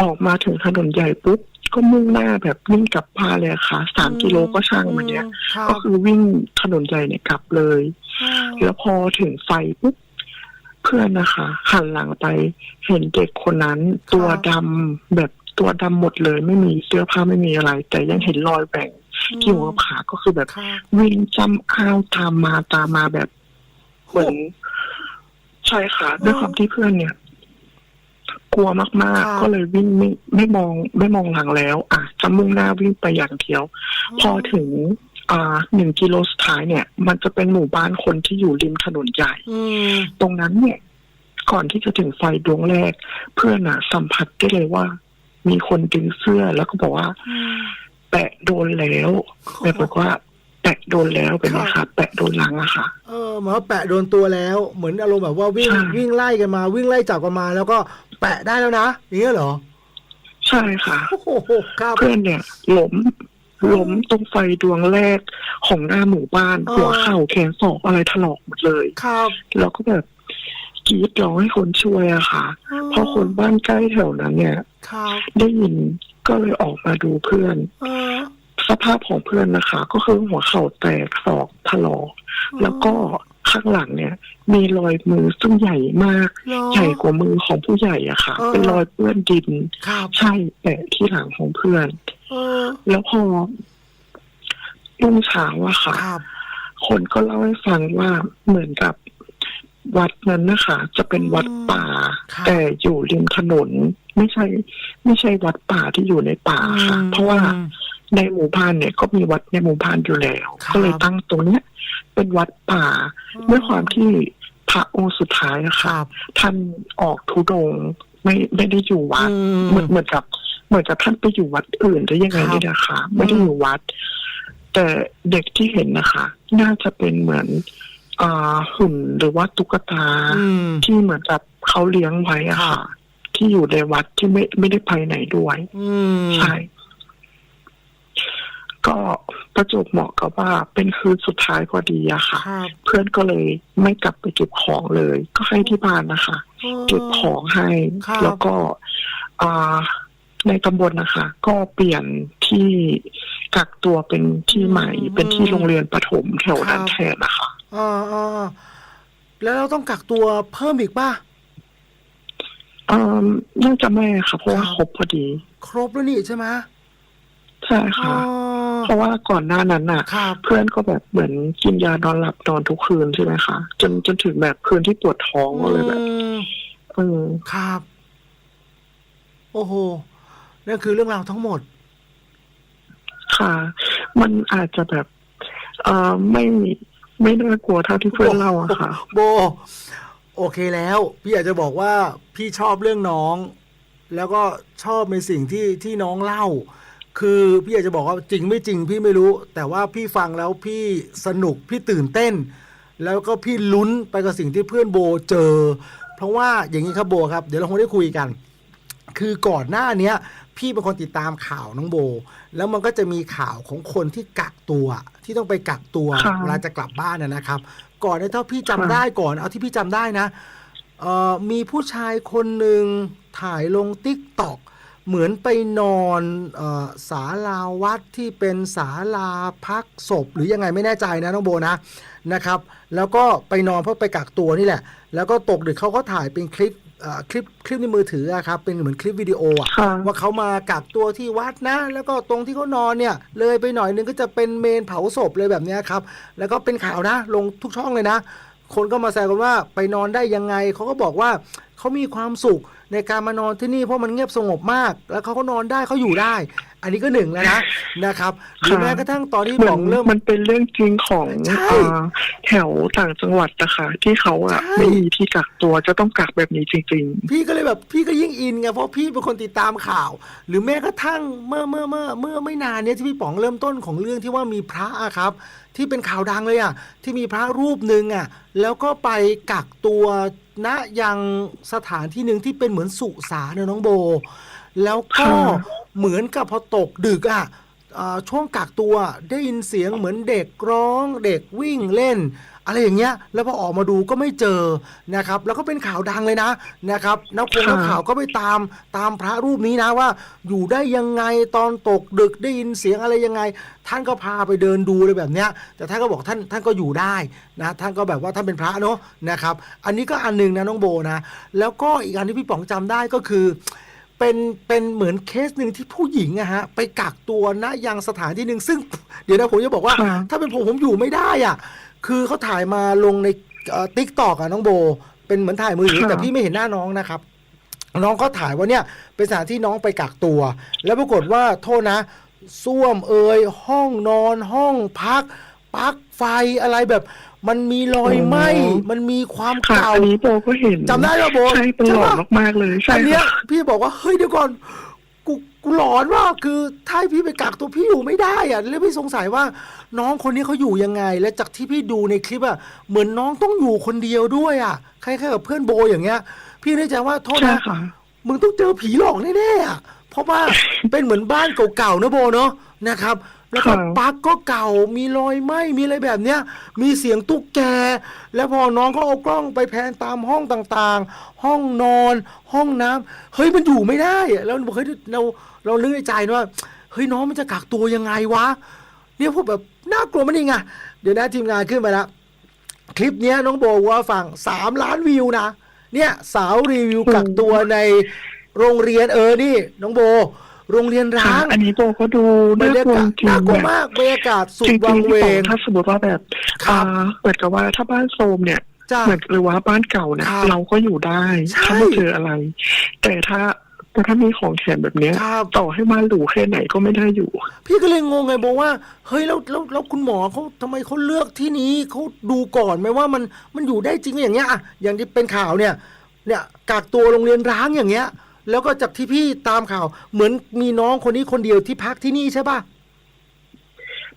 [SPEAKER 2] ออกมาถึงถนนใหญ่ปุ๊บก็มุ่งหน้าแบบวิ่งกลับบ้านเลยอะค่ะสามกิโลก็ช่างมันเนี้ย
[SPEAKER 1] ครับ
[SPEAKER 2] ก็คือวิ่งถนนใหญ่เนี่ยกลับเลย
[SPEAKER 1] อ่า
[SPEAKER 2] แล้วพอถึงไฟปุ๊บเพื่อนนะคะหันหลังไปเห็นเด็กคนนั้น ตัวดำแบบตัวดำหมดเลย ไม่มีเสื้อผ้าไม่มีอะไร แต่ยังเห็นรอยแบ่งที่หัวกับขาก็คือแบบ
[SPEAKER 1] ครับ
[SPEAKER 2] วิ่งจำอ้าวตามมาตามมาแบบเหมือนใช่ค่ะ ด้วยความที่เพื่อนเนี่ย กลัวมาก
[SPEAKER 1] ครับ
[SPEAKER 2] ๆก็เลยวิ่งไม่ไม่มองไม่มองหลังแล้ว อะจะมุ่งหน้าวิ่งไปอย่างเดียว พอถึงอ่าหนึ่งกิโลสุดท้ายเนี่ย มันจะเป็นหมู่บ้านคนที่อยู่ริมถนนใหญ่
[SPEAKER 1] อืม
[SPEAKER 2] ตรงนั้นเนี่ย ก่อนที่จะถึงไฟดวงแรก เพื่อนอะสัมผัสได้เลยว่า มีคนดึงเสื้อแล้วก็บอกว่า
[SPEAKER 1] อืม
[SPEAKER 2] แปะโดนแล้วแบบบอกว่าแปะโดนแล้วเป็นไหม
[SPEAKER 1] ครั
[SPEAKER 2] คะ
[SPEAKER 1] บ
[SPEAKER 2] แปะโดนหลังอะค่ะ
[SPEAKER 1] เออเหมือนว่าแปะโดนตัวแล้ว เหมือนอารมณ์แบบว่าวิ่ง
[SPEAKER 2] ใช่
[SPEAKER 1] วิ่งไล่กันมา วิ่งไล่จับกันมา แล้วก็ แปะได้แล้วนะอย่างเงี้ยเหรอ
[SPEAKER 2] ใช่ค่ะ
[SPEAKER 1] โอ้โหครับ
[SPEAKER 2] เพื่อนเนี่ยล้มล้มตรงไฟดวงแรกของหน้าหมู่บ้าน
[SPEAKER 1] อ๋อ
[SPEAKER 2] หัวเข่าแขนศอกอะไรถลอกหมดเลย
[SPEAKER 1] ครับ
[SPEAKER 2] แล้วก็แบบกรีดร้องให้คนช่วยอะค่ะเพราะคนบ้านใกล้แถวนั้นเนี่ย
[SPEAKER 1] ครับ
[SPEAKER 2] ได้ยินก็เลยออกมาดูเพื่อน
[SPEAKER 1] เออ
[SPEAKER 2] สภาพของเพื่อนนะคะ ก็คือหัวเข่าแตกศอกถลอกแล้วก็ ข้างหลังเนี่ย มีรอยมือซึ่งใหญ่มาก
[SPEAKER 1] เหรอ
[SPEAKER 2] ใหญ่กว่ามือของผู้ใหญ่อะค่ะ
[SPEAKER 1] เออ
[SPEAKER 2] เป็นรอยเปื้อนดิน
[SPEAKER 1] ครับ
[SPEAKER 2] ใช่แปะที่หลังของเพื่อน
[SPEAKER 1] เออ
[SPEAKER 2] แล้วพอรุ่งเช้าอะค่ะ
[SPEAKER 1] ครับ
[SPEAKER 2] คนก็เล่าให้ฟังว่าเหมือนกับวัดนั้นนะคะ จะเป็นวัดป่า
[SPEAKER 1] ครับ
[SPEAKER 2] แต่อยู่ริมถนนไม่ใช่ ไม่ใช่วัดป่าที่อยู่ในป่าค่ะ เพราะว่า
[SPEAKER 1] อืม
[SPEAKER 2] ในหมู่บ้านเนี่ยก็มีวัดในหมู่บ้านอยู่แล้ว
[SPEAKER 1] ครับ
[SPEAKER 2] ก็เลยตั้งตรงเนี้ย เป็นวัดป่าด้วยความที่พระองค์สุดท้ายอะ
[SPEAKER 1] ค
[SPEAKER 2] ค่ะ
[SPEAKER 1] รับ
[SPEAKER 2] ท่านออกทุดงค์ไม่ไม่ได้อยู่วัด
[SPEAKER 1] อืม
[SPEAKER 2] เหมือนเหมือนกับเหมือนกับท่านไปอยู่วัดอื่นได้ยังไง
[SPEAKER 1] ครับ
[SPEAKER 2] นี่นะคะ ไม่ได้อยู่วัด แต่เด็กที่เห็นนะคะ น่าจะเป็นเหมือนอ่าหุ่นหรือว่าตุ๊กตา
[SPEAKER 1] อืม
[SPEAKER 2] ที่เหมือนกับเขาเลี้ยงไว้อะ
[SPEAKER 1] ครั
[SPEAKER 2] ค่ะ
[SPEAKER 1] บ
[SPEAKER 2] ที่อยู่ในวัดที่ไม่ไม่ได้ไปไหนด้วย
[SPEAKER 1] อืม
[SPEAKER 2] ใช่ก็ ประจวบเหมาะกับว่าเป็นคืนสุดท้ายพอดีอะค่ะ
[SPEAKER 1] ครับ
[SPEAKER 2] เพื่อนก็เลยไม่กลับไปเก็บของเลย ก็ให้ที่บ้านนะคะ เก็บของให้
[SPEAKER 1] ครับ
[SPEAKER 2] แล้วก็อ่าในตำบลนะคะ ก็เปลี่ยนที่กักตัวเป็นที่ใหม่ เป็นที่โรงเรียนประถมแถวนั้นแทนนะคะ
[SPEAKER 1] อ่าอ่าแล้วเราต้องกักตัวเพิ่มอีกป่ะ
[SPEAKER 2] อ่าน่าจะไม่ค่ะเพราะว่า
[SPEAKER 1] ครับ
[SPEAKER 2] ครบพอดี
[SPEAKER 1] ครบแล้วนี่ใช่ไหม
[SPEAKER 2] ใช่
[SPEAKER 1] อ๋
[SPEAKER 2] ค่ะ
[SPEAKER 1] อ
[SPEAKER 2] เพราะว่าก่อนหน้านั้นน่ะ
[SPEAKER 1] ครับ
[SPEAKER 2] เพื่อนก็แบบเหมือนกินยานอนหลับนอนทุกคืนใช่ไหมคะจนจนถึงแบบคืนที่ปวดท้องก็เลยแบบ
[SPEAKER 1] อืม
[SPEAKER 2] เออ
[SPEAKER 1] ครับ โอ้โหนั่นคือเรื่องราวทั้งหมด
[SPEAKER 2] ค่ะ มันอาจจะแบบ เอ่อไม่ไม่น่ากลัวเท่าที่เพื่อนเล่าอะค่ะ
[SPEAKER 1] โบ โอเคแล้ว พี่อยากจะบอกว่าพี่ชอบเรื่องน้อง แล้วก็ชอบในสิ่งที่ที่น้องเล่า คือพี่อยากจะบอกว่าจริงไม่จริงพี่ไม่รู้ แต่ว่าพี่ฟังแล้วพี่สนุกพี่ตื่นเต้น แล้วก็พี่ลุ้นไปกับสิ่งที่เพื่อนโบเจอ เพราะว่าอย่างนี้ครับโบครับ เดี๋ยวเราคงได้คุยกัน คือก่อนหน้าเนี้ย พี่เป็นคนติดตามข่าวน้องโบ แล้วมันก็จะมีข่าวของคนที่กักตัว ที่ต้องไปกักตัว
[SPEAKER 2] ค่ะ
[SPEAKER 1] เวลาจะกลับบ้านนะนะครับ ก่อนในยเท่าพี่จำ
[SPEAKER 2] ค่ะ
[SPEAKER 1] ได้ก่อนเอาที่พี่จำได้นะเอ่อมีผู้ชายคนหนึ่งถ่ายลงติ๊กตอก เหมือนไปนอนเออศาลาวัดที่เป็นศาลาพักศพ หรือยังไงไม่แน่ใจนะน้องโบนะนะครับ แล้วก็ไปนอนเพราะไปกักตัวนี่แหละ แล้วก็ตกดึกเขาก็ถ่ายเป็นคลิปเอ่อคลิปคลิปในมือถืออะครับเป็นเหมือนคลิปวิดีโออะ
[SPEAKER 2] ค่ะ
[SPEAKER 1] ว่าเขามากักตัวที่วัดนะ แล้วก็ตรงที่เขานอนเนี่ย เลยไปหน่อยนึงก็จะเป็นเมนเผาศพเลยแบบเนี้ยครับ แล้วก็เป็นข่าวนะลงทุกช่องเลยนะ คนก็มาแซวกันว่าไปนอนได้ยังไงเขาก็บอกว่าเขามีความสุข ในการมานอนที่นี่เพราะมันเงียบสงบมาก แล้วเขาก็นอนได้เขาอยู่ได้ อันนี้ก็หนึ่งแล้วนะนะครับหรือแม้กระทั่งตอนที่
[SPEAKER 2] เหมื
[SPEAKER 1] บ
[SPEAKER 2] อ
[SPEAKER 1] อนกเริ่ม
[SPEAKER 2] มันเป็นเรื่องจริงของ
[SPEAKER 1] ใช่
[SPEAKER 2] อ่าแถวต่างจังหวัดนะคะที่เขาอะ
[SPEAKER 1] ใช่
[SPEAKER 2] ไม่มีที่กักตัวจะต้องกักแบบนี้จริง
[SPEAKER 1] พี่ก็เลยแบบพี่ก็ยิ่งอินไงเพราะพี่เป็นคนติดตามข่าว หรือแม้กระทั่งเมื่อเมื่อเมื่อเมื่อไม่นานเนี้ยที่พี่ป๋องเริ่มต้นของเรื่องที่ว่ามีพระอะครับ ที่เป็นข่าวดังเลยอะที่มีพระรูปหนึ่งอะแล้วก็ไปกักตัว ณยังสถานที่หนึ่งที่เป็นเหมือนสุสานนะน้องโบ แล้วก็
[SPEAKER 2] ค่ะ
[SPEAKER 1] เหมือนกับพอตกดึกอะอ่า ช่วงกักตัวได้ยินเสียงเหมือนเด็กร้อง เด็กวิ่งเล่น อะไรอย่างเงี้ย แล้วพอออกมาดูก็ไม่เจอนะครับ แล้วก็เป็นข่าวดังเลยนะนะครับนักคงนักข่าวก็ไปตามตามพระรูปนี้นะว่า อยู่ได้ยังไงตอนตกดึกได้ยินเสียงอะไรยังไง ท่านก็พาไปเดินดูเลยแบบเนี้ย แต่ท่านก็บอกท่านท่านก็อยู่ได้นะท่านก็แบบว่าท่านเป็นพระเนาะนะครับ อันนี้ก็อันหนึงนะน้องโบนะ แล้วก็อีกอันที่พี่ป๋องจำได้ก็คือ เป็นเป็นเหมือนเคสหนึ่งที่ผู้หญิงอะฮะ ไปกักตัวณยังสถานที่หนึ่งซึ่ง เดี๋ยวนะผมจะบอกว่า
[SPEAKER 2] ค่ะ
[SPEAKER 1] ถ้าเป็นผมผมอยู่ไม่ได้อะ คือเขาถ่ายมาลงในติ๊กตอกอะน้องโบ เป็นเหมือนถ่ายมือถือ
[SPEAKER 2] ค่ะ
[SPEAKER 1] แต่พี่ไม่เห็นหน้าน้องนะครับ น้องเขาถ่ายว่าเนี่ย เป็นสถานที่น้องไปกักตัว แล้วปรากฏว่าโทษนะส้วมเอยห้องนอนห้องพักปลั๊กไฟอะไรแบบ มันมีรอยไหมมันมีความ
[SPEAKER 2] ๆค่ะ
[SPEAKER 1] เก่า
[SPEAKER 2] อันนี้โบก็เห็น
[SPEAKER 1] จำได้ป่ะโบ
[SPEAKER 2] ใช่เป็นหลอน
[SPEAKER 1] ใช่ปะ
[SPEAKER 2] มากๆเลยใช่
[SPEAKER 1] อันเนี้ย
[SPEAKER 2] ค่ะ
[SPEAKER 1] พี่บอกว่าเฮ้ยเดี๋ยวก่อนกูกูหลอนว่าคือถ้าให้พี่ไปกักตัวพี่อยู่ไม่ได้อะแล้วพี่สงสัยว่าน้องคนนี้เขาอยู่ยังไง และจากที่พี่ดูในคลิปอะเหมือนน้องต้องอยู่คนเดียวด้วยอะคล้ายๆกับเพื่อนโบอย่างเงี้ย พี่ในใจว่าโทษ
[SPEAKER 2] ใช่
[SPEAKER 1] นะ
[SPEAKER 2] ค่ะ
[SPEAKER 1] มึงต้องเจอผีหลอกแน่ๆอะเพราะว่าเป็นเหมือนบ้านเก่าๆนะโบเนาะนะครับ แล้วก็
[SPEAKER 2] ค่ะ
[SPEAKER 1] ปลั๊กก็เก่ามีรอยไหม้มีอะไรแบบเนี้ย มีเสียงตุ๊กแก แล้วพอน้องก็เอากล้องไปแพนตามห้องต่างๆ ห้องนอน ห้องน้ำเฮ้ยมันอยู่ไม่ได้อะแล้วบอกเฮ้ยเราเรานึกในใจนะว่าเฮ้ยน้องมันจะกักตัวยังไงวะเนี่ยพวกแบบน่ากลัวมันนี่ไงเดี๋ยวนะทีมงานขึ้นมาแล้วคลิปเนี้ยน้องโบว่าฟังสามล้านวิวนะเนี่ยสาวรีวิวกักตัวในโรงเรียนเออนี่น้องโบ โรงเรียน
[SPEAKER 2] ค่ะ
[SPEAKER 1] ร้าง
[SPEAKER 2] อันนี้โบก็ดู
[SPEAKER 1] บร
[SPEAKER 2] น่าร
[SPEAKER 1] ยาก
[SPEAKER 2] ลัว
[SPEAKER 1] กาศ
[SPEAKER 2] จริง
[SPEAKER 1] น่ากลัว
[SPEAKER 2] ๆ
[SPEAKER 1] มากบรรยากาศสุด
[SPEAKER 2] จริง
[SPEAKER 1] วัง
[SPEAKER 2] ๆ
[SPEAKER 1] เว
[SPEAKER 2] พี่ป๋อง
[SPEAKER 1] ง
[SPEAKER 2] ถ้าสมมติว่าแบบ
[SPEAKER 1] ครับ
[SPEAKER 2] อ่าเหมือนกับว่าถ้าบ้านโทรมเนี่ย
[SPEAKER 1] จ้า
[SPEAKER 2] เหมือนหรือว่าบ้านเก่าเนี่ย
[SPEAKER 1] ครับ
[SPEAKER 2] เราก็อยู่ได้
[SPEAKER 1] ใช่
[SPEAKER 2] ถ้าไม่เจออะไร แต่ถ้าแต่ถ้ามีของแถมแบบเนี้ย
[SPEAKER 1] ครับ
[SPEAKER 2] ต่อให้มาหรูแค่ไหนก็ไม่ได้อยู่
[SPEAKER 1] พี่ก็เลยงงไงบอกว่า เฮ้ยแล้วแล้วแล้วคุณหมอเขาทำไมเขาเลือกที่นี้เขาดูก่อนไหมว่ามันมันอยู่ได้จริงอย่างเงี้ยอะอย่างที่เป็นข่าวเนี่ย เนี่ยกักตัวโรงเรียนร้างอย่างเงี้ย แล้วก็จากที่พี่ตามข่าว เหมือนมีน้องคนนี้คนเดียวที่พักที่นี่ใช่ป่ะ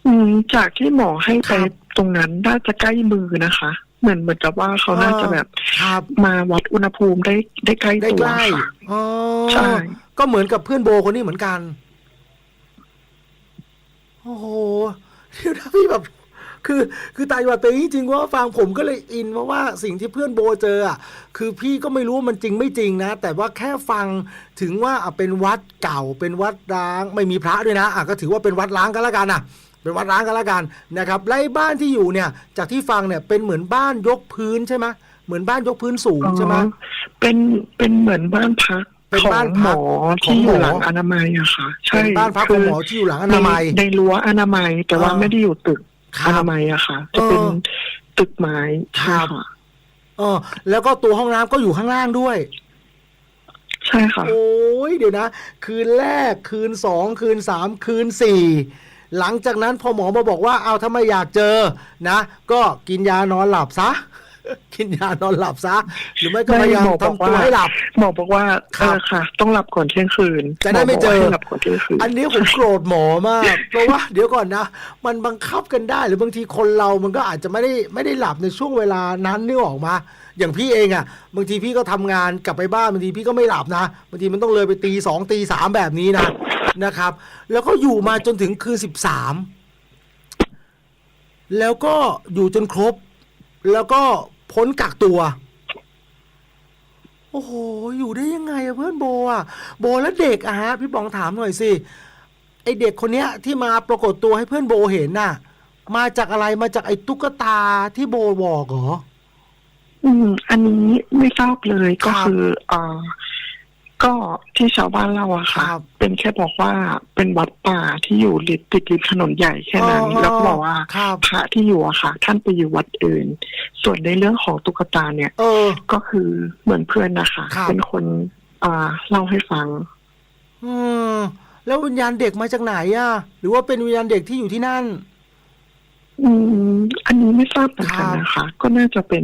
[SPEAKER 2] อืมจากที่หมอให้ไป
[SPEAKER 1] ครับ
[SPEAKER 2] ตรงนั้นน่าจะใกล้มือนะคะ เหมือนเหมือนกับว่าเขาน่าจะแบบ
[SPEAKER 1] ครับ
[SPEAKER 2] มาวัดอุณหภูมิได้ได้ใกล้
[SPEAKER 1] ได้
[SPEAKER 2] ตัว
[SPEAKER 1] ใกล้
[SPEAKER 2] ค่ะ
[SPEAKER 1] อ๋อ
[SPEAKER 2] ใช่
[SPEAKER 1] ก็เหมือนกับเพื่อนโบคนนี้เหมือนกัน โอ้โหเดี๋ยวนะพี่แบบ คือคือตายว่าเตยจริงๆว่าฟังผมก็เลยอินเพราะว่าสิ่งที่เพื่อนโบเจออะคือพี่ก็ไม่รู้ว่ามันจริงไม่จริงนะ แต่ว่าแค่ฟังถึงว่าอะเป็นวัดเก่าเป็นวัดร้างไม่มีพระด้วยนะอะก็ถือว่าเป็นวัดร้างกันละกันอะเป็นวัดร้างกันละกันนะครับไล่บ้านที่อยู่เนี่ย จากที่ฟังเนี่ยเป็นเหมือนบ้านยกพื้นใช่ไหมเหมือนบ้านยกพื้นสูงใช่ไหม
[SPEAKER 2] อ๋อเป็นเป็นเหมือนบ้านพัก
[SPEAKER 1] เป็น
[SPEAKER 2] ของ
[SPEAKER 1] บ้าน
[SPEAKER 2] ห
[SPEAKER 1] พั
[SPEAKER 2] ม
[SPEAKER 1] ก
[SPEAKER 2] อ
[SPEAKER 1] ของ
[SPEAKER 2] ที่
[SPEAKER 1] หม
[SPEAKER 2] อ
[SPEAKER 1] อ
[SPEAKER 2] ยู่หลังอนามัยอะค่ะ ใช่
[SPEAKER 1] เป็นบ้านพักของหมอที่อยู่หลังอนามัย
[SPEAKER 2] ในในรั้วอนามัยแต่ว่า
[SPEAKER 1] อ่า
[SPEAKER 2] ไม่ได้อยู่ตึก
[SPEAKER 1] ครั
[SPEAKER 2] อบนามัยอะค่ะ จะเป็น
[SPEAKER 1] เออ
[SPEAKER 2] ตึกไม้
[SPEAKER 1] ครั
[SPEAKER 2] ใช่
[SPEAKER 1] บ
[SPEAKER 2] ค่ะ
[SPEAKER 1] เออแล้วก็ตัวห้องน้ำก็อยู่ข้างล่างด้วย
[SPEAKER 2] ใช่ค่ะ
[SPEAKER 1] โอ้ยเดี๋ยวนะ คืนแรกคืนสองคืนสามคืนสี่หลังจากนั้นพอหมอมาบอกว่าเอาถ้าไม่อยากเจอนะ ก็กินยานอนหลับซะ กินยานอนหลับซะ หรือไม่ก็
[SPEAKER 2] ไม่
[SPEAKER 1] พยายาม
[SPEAKER 2] หมอบอก
[SPEAKER 1] ทำตัว
[SPEAKER 2] ว่า
[SPEAKER 1] ให้หลับ
[SPEAKER 2] หมอบอกว่า
[SPEAKER 1] ครั
[SPEAKER 2] เอบ อค่ะ ต้องหลับก่อนเที่ยงคืน
[SPEAKER 1] จะได้ไม่เจอ
[SPEAKER 2] หบกว่าให้หลับก่อนเที่ยงคืน
[SPEAKER 1] อันนี้ผมโกรธหมอมาก เพราะว่าเดี๋ยวก่อนนะ มันบังคับกันได้ หรือบางทีคนเรามันก็อาจจะไม่ได้ไม่ได้หลับในช่วงเวลานั้นนึกออกมา อย่างพี่เองอะ่ะบางทีพี่ก็ทำงานกลับไปบ้านบางทีพี่ก็ไม่หลับนะบางทีมันต้องเลยไปตีสองตีสามแบบนี้นะนะครับ แล้วก็อยู่มาจนถึงคืนสิบสามแล้วก็อยู่จนครบ แล้วก็ พ้นกักตัว โอ้โห อยู่ได้ยังไงอะเพื่อนโบอะโบแล้วเด็กอะฮะ พี่บองถามหน่อยสิไอเด็กคนเนี้ยที่มาปรากฏตัวให้เพื่อนโบเห็นน่ะ มาจากอะไรมาจากไอตุ๊กตาที่โบบอกเหรอ
[SPEAKER 2] อืม อันนี้ไม่ทราบเลยก็
[SPEAKER 1] ครับ
[SPEAKER 2] คืออ่า ก็ที่ชาวบ้านเล่าอะค่ะ
[SPEAKER 1] ครับ
[SPEAKER 2] เป็นแค่บอกว่าเป็นวัดป่าที่อยู่ริมติดริมถนนใหญ่แค่นั้น
[SPEAKER 1] อ๋อ
[SPEAKER 2] แล้วก็บอกว่า
[SPEAKER 1] ครับ
[SPEAKER 2] พระที่อยู่อะค่ะ ท่านไปอยู่วัดอื่น ส่วนในเรื่องของตุ๊กตาเนี่ย
[SPEAKER 1] เออ
[SPEAKER 2] ก็คือเหมือนเพื่อนนะคะ
[SPEAKER 1] ครับ
[SPEAKER 2] เป็นคนอ่าเล่าให้ฟัง
[SPEAKER 1] อืมแล้ววิญญาณเด็กมาจากไหนอะหรือว่าเป็นวิญญาณเด็กที่อยู่ที่นั่น
[SPEAKER 2] อืม อันนี้ไม่ทราบเหมือนกัน
[SPEAKER 1] ครับ
[SPEAKER 2] นะคะ ก็น่าจะเป็น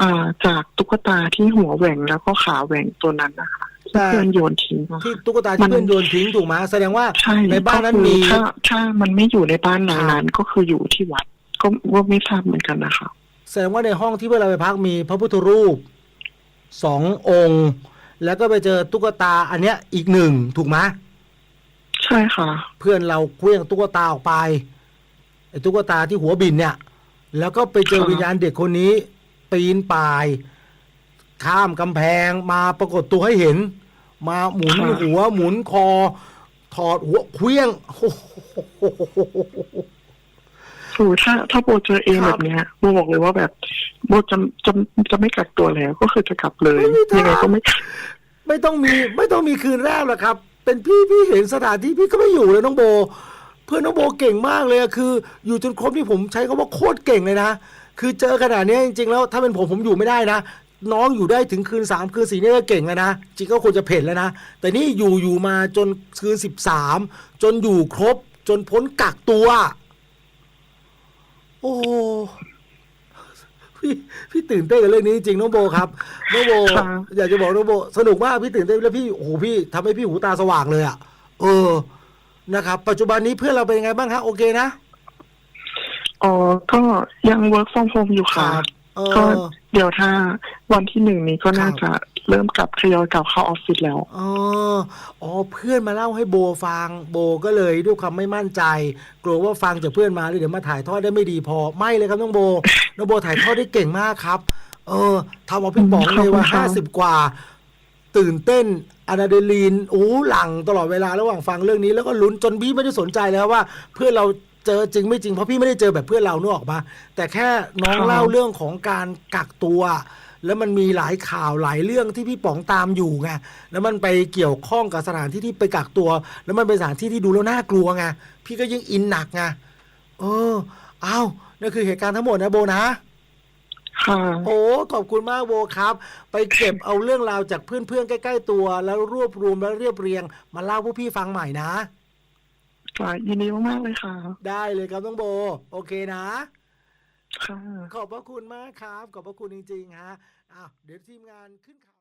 [SPEAKER 2] อ่าจากตุ๊กตาที่หัวแหว่งแล้วก็ขาแหว่งตัวนั้นนะคะที่ เพื่อนโยนทิ้งอะ
[SPEAKER 1] ที่
[SPEAKER 2] ค่ะ
[SPEAKER 1] ตุ๊กตาที่เพื่อนโยนทิ้งถูกไหมแสดงว่า
[SPEAKER 2] ใช่
[SPEAKER 1] ในบ้านนั้น
[SPEAKER 2] ก็คือ
[SPEAKER 1] มี
[SPEAKER 2] ถ้าถ้ามันไม่อยู่ในบ้านหลัง
[SPEAKER 1] ครับ
[SPEAKER 2] นั้นก็คืออยู่ที่วัดก็ว่าไม่ทราบเหมือนกันนะคะ
[SPEAKER 1] แสดงว่าในห้องที่เพื่อนเราไปพักมีพระพุทธรูปสององค์ แล้วก็ไปเจอตุ๊กตาอันเนี้ยอีกหนึ่งถูกไหม
[SPEAKER 2] ใช่ค่ะ
[SPEAKER 1] เพื่อนเราเคลื่องตุ๊กตาออกไปไอ้ตุ๊กตาที่หัวบินเนี่ย แล้วก็ไปเจอ
[SPEAKER 2] ครับ
[SPEAKER 1] วิญญาณเด็กคนนี้ปีนป่าย ข้ามกำแพงมาปรากฏตัวให้เห็น มาหมุนหัวหมุนคอ ถอดหัวเคลี้ยงโอ้โห
[SPEAKER 2] โอ้ถ้าถ้าโบเจอเอง
[SPEAKER 1] ครั
[SPEAKER 2] แบบบเนี้ยโบบอกเลยว่าแบบ โบจะจะจะไม่กักตัวแล้ว ก็คือจะกลับเลย
[SPEAKER 1] ไม่มีทาง
[SPEAKER 2] ยังไงก็ไม่
[SPEAKER 1] ไม่ต้องมี ไม่ต้องมีคืนแรกหรอกครับ เป็นพี่พี่เห็นสถานที่พี่ก็ไม่อยู่เลยน้องโบ เพื่อนน้องโบเก่งมากเลยอะคือ อยู่จนครบที่ผมใช้คำว่าโคตรเก่งเลยนะคือเจอขนาดเนี้ยจริงๆแล้วถ้าเป็นผมผมอยู่ไม่ได้นะ น้องอยู่ได้ถึงคืนสามคืนสี่นี่ก็เก่งแล้วนะจริงก็ควรจะเพ่นแล้วนะ แต่นี่อยู่อยู่มาจนคืนสิบสามจนอยู่ครบ จนพ้นกักตัว โอ้พี่พี่ตื่นเต้นกับเรื่องนี้จริงๆน้องโบครับน้องโบ
[SPEAKER 2] ครับ
[SPEAKER 1] อยากจะบอกน้องโบ สนุกมากพี่ตื่นเต้นแล้วพี่โอ้โหพี่ทำให้พี่หูตาสว่างเลยอะ่ะ เออนะครับ ปัจจุบันนี้เพื่อนเราเป็นยังไงบ้างฮะโอเคนะ
[SPEAKER 2] อ๋อก็ยัง work from home อยู่ค่ะ
[SPEAKER 1] เอ
[SPEAKER 2] ก็
[SPEAKER 1] อ
[SPEAKER 2] เดี๋ยวถ้าวันที่หนึ่งนี้ก็น่า
[SPEAKER 1] ครับ
[SPEAKER 2] จะเริ่มกลับทยอยกลับเข้าออฟฟิศแล้ว
[SPEAKER 1] อ๋ออ๋อเพื่อนมาเล่าให้โบฟัง โบก็เลยด้วยความไม่มั่นใจ กลัวว่าฟังจากเพื่อนมาแล้วเดี๋ยวมาถ่ายทอดได้ไม่ดีพอไม่เลยครับน้องโบน้องโบถ่ายทอดได้เก่งมากครับ เออทำเอาพี่ป๋องเลยว่า
[SPEAKER 2] ขอบคุณครั
[SPEAKER 1] ห้า
[SPEAKER 2] บ
[SPEAKER 1] สิบกว่า ตื่นเต้นอะดรีนาลีนโอ้หลังตลอดเวลาระหว่างฟังเรื่องนี้แล้วก็ลุ้นจนพี่ไม่ได้สนใจแล้วว่า เพื่อนเรา เจอจริงไม่จริงเพราะพี่ไม่ได้เจอแบบเพื่อนเราเนกออกมาแต่แค่น้องเล่าเรื่องของการกักตัว แล้วมันมีหลายข่าวหลายเรื่องที่พี่ป๋องตามอยู่ไงแล้วมันไปเกี่ยวข้องกับสถานที่ที่ไปกักตัว แล้วมันเป็นสถานที่ที่ดูแล้วน่ากลัวไงพี่ก็ยิ่งอินหนักไงเอออ้าวนั่นคือเหตุการณ์ทั้งหมดนะโบนะ
[SPEAKER 2] ค่ะ
[SPEAKER 1] โอ้ขอบคุณมากโบครับ ไปเก็บเอาเรื่องราวจากเพื่อนๆใกล้ ๆ ตัว แล้วรวบรวมแล้วเรียบเรียง มาเล่าพวกพี่ฟังใหม่นะ
[SPEAKER 2] ค่ะยินดีมากๆเลยค่ะ
[SPEAKER 1] ได้เลยครับน้องโบ โอเคนะ
[SPEAKER 2] ค่ะ
[SPEAKER 1] ขอบพระคุณมากครับ ขอบพระคุณจริงๆฮะอ้าวเดี๋ยวทีมงานขึ้นข่าว